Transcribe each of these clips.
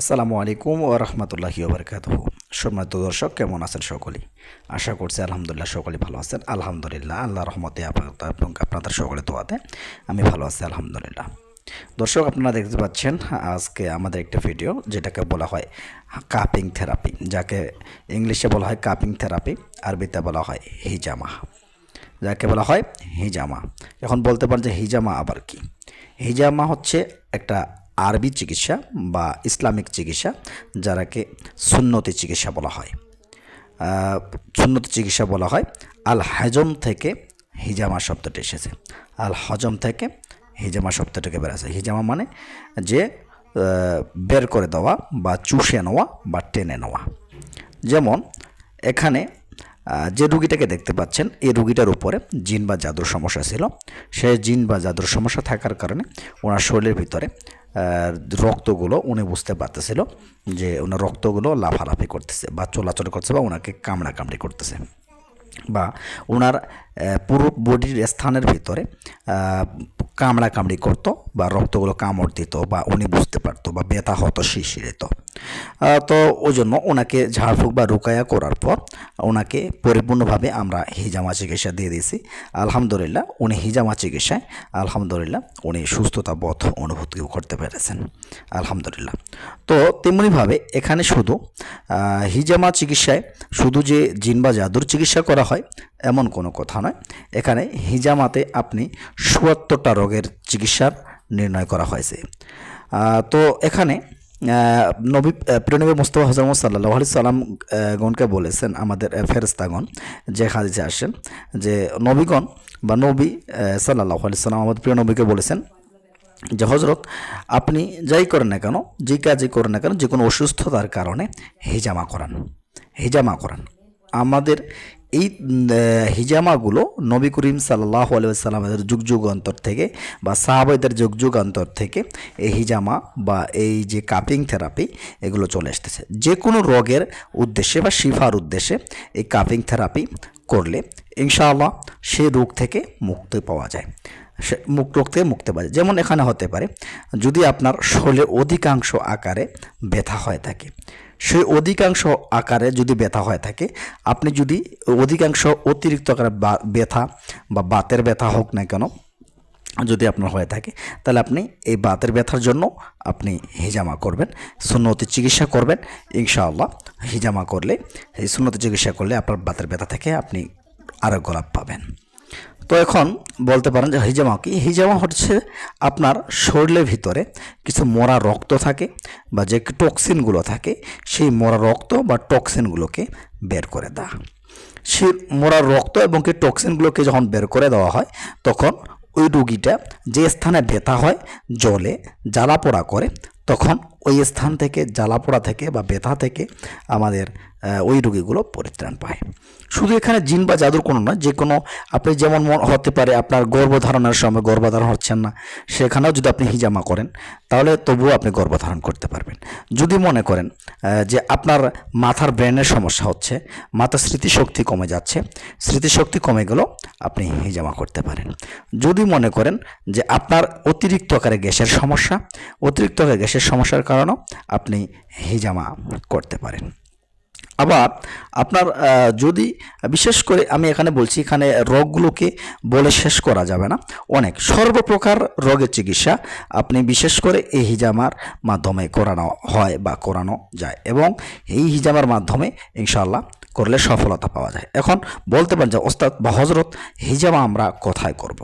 আসসালামু আলাইকুম ও রহমতুল্লাহি ওবরকাত সম্মানিত দর্শক, কেমন আছেন সকলেই? আশা করছি আলহামদুলিল্লাহ সকলেই ভালো আছেন। আলহামদুলিল্লাহ আল্লাহ রহমতে এবং আপনাদের সকলে দোয়াতে আমি ভালো আছি, আলহামদুলিল্লাহ। দর্শক, আপনারা দেখতে পাচ্ছেন, আজকে আমাদের একটা ভিডিও যেটাকে বলা হয় কাপিং থেরাপি, যাকে ইংলিশে বলা হয় কাপিং থেরাপি, আরবিতে বলা হয় হিজামা। যাকে বলা হয় হিজামা। এখন বলতে পারেন যে হিজামা আবার কি? হিজামা হচ্ছে একটা আরবি চিকিৎসা বা ইসলামিক চিকিৎসা, যারাকে সুন্নতি চিকিৎসা বলা হয়। সুন্নতি চিকিৎসা বলা হয় আল হাজম থেকে হিজামা শব্দটি এসেছে। আল হজম থেকে হিজামা শব্দটাকে বেড়েছে হিজামা মানে যে বের করে দেওয়া বা চুষে নেওয়া বা টেনে নেওয়া। যেমন এখানে যে রুগীটাকে দেখতে পাচ্ছেন, এই রুগীটার উপরে জিন বা জাদুর সমস্যা ছিল। সে জিন বা জাদুর সমস্যা থাকার কারণে ওনার শরীরের ভিতরে রক্তগুলো উনি বুঝতে পারতেছিল যে ওনার রক্তগুলো লাফালাফি করতেছে বা চলাচল করছে বা ওনাকে কামড়া কামড়ি করতেছে। বা ওনার পুরো বডির স্থানের ভিতরে কামড়াকামড়ি কামড়া কামড়ি করতো বা রক্তগুলো কামড় দিত বা উনি বুঝতে পারতো বা ব্যথা হতো শিশিরিত তো ওই জন্য ওনাকে ঝাড়ফুঁক বা রুকায়া করার পর ওনাকে পরিপূর্ণভাবে আমরা হিজামা চিকিৎসা দিয়ে দিয়েছি। আলহামদুলিল্লাহ, উনি হিজামা চিকিৎসায়, আলহামদুলিল্লাহ উনি সুস্থতা অনুভূতি করতে পেরেছেন। আলহামদুলিল্লাহ। তো তেমনিভাবে এখানে শুধু হিজামা চিকিৎসায় শুধু যে জিন বা জাদুর চিকিৎসা করা হয়, এমন কোনো কথা নয়। এখানে হিজামাতে আপনি চুয়াত্তরটা রোগের চিকিৎসার নির্ণয় করা হয়েছে। তো এখানে নবী প্রিয়নবী মুস্তফা হজরম সাল্লাহ আলি সাল্লাম গণকে বলেছেন আমাদের ফেরস্তাগণ ফেরেস্তাগণ যে হাদিসে আসেন যে নবীগণ বা নবী সাল্লাহ আলি সাল্লাম আমাদের প্রিয় নবীকে বলেছেন যে হজরত আপনি যাই করেন না কেন, যে কাজই করেন না কেন, যে কোনো অসুস্থতার কারণে হিজামা করান হিজামা করান। আমাদের এই হিজামাগুলো নবী করিম সাল্লাহ আলাইসাল্লামের যুগ যুগ অন্তর থেকে বা সাহাবাইদের যুগ যুগ অন্তর থেকে এই হিজামা বা এই যে কাপিং থেরাপি, এগুলো চলে আসতেছে। যে কোনো রোগের উদ্দেশ্যে বা শিফার উদ্দেশ্যে এই কাপিং থেরাপি করলে ইনশাআল্লাহ সে রোগ থেকে মুক্তি পাওয়া যায়। মুখ রোগ থেকে মুক্তি পাওয়া যায় যেমন এখানে হতে পারে, যদি আপনার শরীরে অধিকাংশ আকারে ব্যথা হয়ে থাকে। সেই অধিকাংশ আকারে যদি ব্যথা হয়ে থাকে, আপনি যদি অধিকাংশ অতিরিক্ত আকারে ব্যথা বা বাতের ব্যথা হোক না কেন, যদি আপনার হয়ে থাকে, তাহলে আপনি এই বাতের ব্যথার জন্য আপনি হিজামা করবেন সুন্নতি চিকিৎসা করবেন, ইনশাআল্লাহ হিজামা করলে, এই সুন্নতি চিকিৎসা করলে আপনার বাতের ব্যথা থেকে আপনি আরোগ্য লাভ পাবেন। তো এখন বলতে পারেন যে হিজামা কি? হিজামা হচ্ছে আপনার শরীরের ভিতরে কিছু মরা রক্ত থাকে বা যে টক্সিনগুলো থাকে, সেই মরা রক্ত বা টক্সিনগুলোকে বের করে দেওয়া সেই মরা রক্ত এবং কি টক্সিনগুলোকে যখন বের করে দেওয়া হয়, তখন ওই রুগীটা যে স্থানে ব্যথা হয় জলে জ্বালা পোড়া করে, তখন ওই স্থান থেকে জ্বালা পোড়া থেকে বা ব্যথা থেকে আমাদের ওই রোগীগুলো পরিত্রাণ পায়। শুধু এখানে জিন বা জাদুর কোনো নয়, যে কোনো আপনি যেমন মন- হতে পারে আপনার গর্ভধারণের সময় গর্ভধারণ হচ্ছেন না, সেখানেও যদি আপনি হিজামা করেন, তাহলে তবুও আপনি গর্ভধারণ করতে পারবেন। যদি মনে করেন যে আপনার মাথার ব্রেনের সমস্যা হচ্ছে, মাথার স্মৃতিশক্তি কমে যাচ্ছে, স্মৃতিশক্তি কমে গেলেও আপনি হিজামা করতে পারেন। যদি মনে করেন যে আপনার অতিরিক্ত আকারে গ্যাসের সমস্যা, অতিরিক্ত আকারে গ্যাসের সমস্যার কারণেও আপনি হিজামা করতে পারেন। আবার আপনার যদি, বিশেষ করে আমি এখানে বলছি, এখানে রোগগুলোকে বলে শেষ করা যাবে না অনেক, সর্বপ্রকার রোগের চিকিৎসা আপনি বিশেষ করে এই হিজামার মাধ্যমে করানো হয় বা করানো যায় এবং এই হিজামার মাধ্যমে ইনশাল্লাহ করলে সফলতা পাওয়া যায় এখন বলতে পারেন যে, ওস্তাদ বা হজরত হিজামা আমরা কোথায় করব।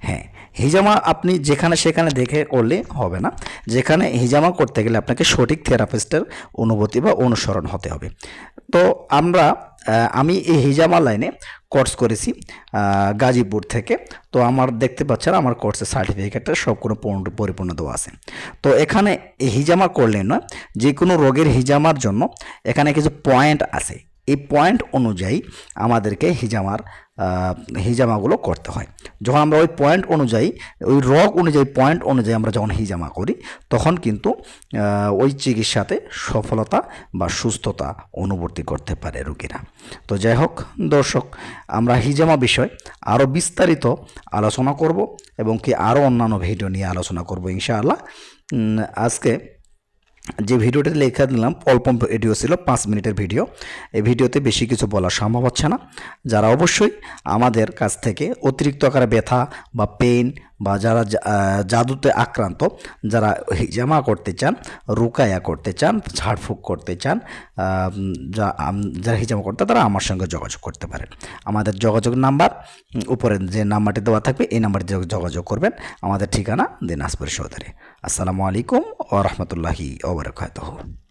হ্যাঁ হিজামা আপনি যেখানে সেখানে দেখে করলে হবে না। যেখানে হিজামা করতে গেলে আপনাকে সঠিক থেরাপিস্টের অনুভূতি বা অনুসরণ হতে হবে। তো আমরা আমি এই হিজামা লাইনে কোর্স করেছি গাজীপুর থেকে। তো আমার দেখতে পাচ্ছেন, আমার কোর্সের সার্টিফিকেটটা সব কোনো পূর্ণ- পরিপূর্ণ দেওয়া আছে। তো এখানে হিজামা করলে নয় যে কোনো রোগের হিজামার জন্য এখানে কিছু পয়েন্ট আছে। এই পয়েন্ট অনুযায়ী আমাদেরকে হিজামার হিজামাগুলো করতে হয়। যখন আমরা ওই পয়েন্ট অনুযায়ী, ওই রোগ অনুযায়ী পয়েন্ট অনুযায়ী আমরা যখন হিজামা করি, তখন কিন্তু ওই চিকিৎসাতে সফলতা বা সুস্থতা অনুভূতি করতে পারে রোগীরা। তো যাই হোক, দর্শক, আমরা হিজামা বিষয় আরও বিস্তারিত আলোচনা করব এবং কি আরও অন্যান্য ভিডিও নিয়ে আলোচনা করব ইনশাআল্লাহ। আজকে যে ভিডিওটা লেখা দিলাম, অল্প ভিডিও ছিল, পাঁচ মিনিটের ভিডিও এই ভিডিওতে বেশি কিছু বলা সম্ভব হচ্ছে না। যারা অবশ্যই আমাদের কাছ থেকে অতিরিক্ত আকারে ব্যথা বা পেন বা যারা জাদুতে আক্রান্ত, যারা হিজামা করতে চান, রুকায়া করতে চান, ঝাড়ফুঁক করতে চান যারা হিজামা করতে তারা আমার সঙ্গে যোগাযোগ করতে পারেন। আমাদের যোগাযোগ নাম্বার উপরে যে নাম্বারটি দেওয়া থাকবে, এই নাম্বারটি যোগাযোগ করবেন। আমাদের ঠিকানা দিনাজপুর চৌধুরী আসসালামু আলাইকুম ও রহমতুল্লাহি ওবরাকাতুহু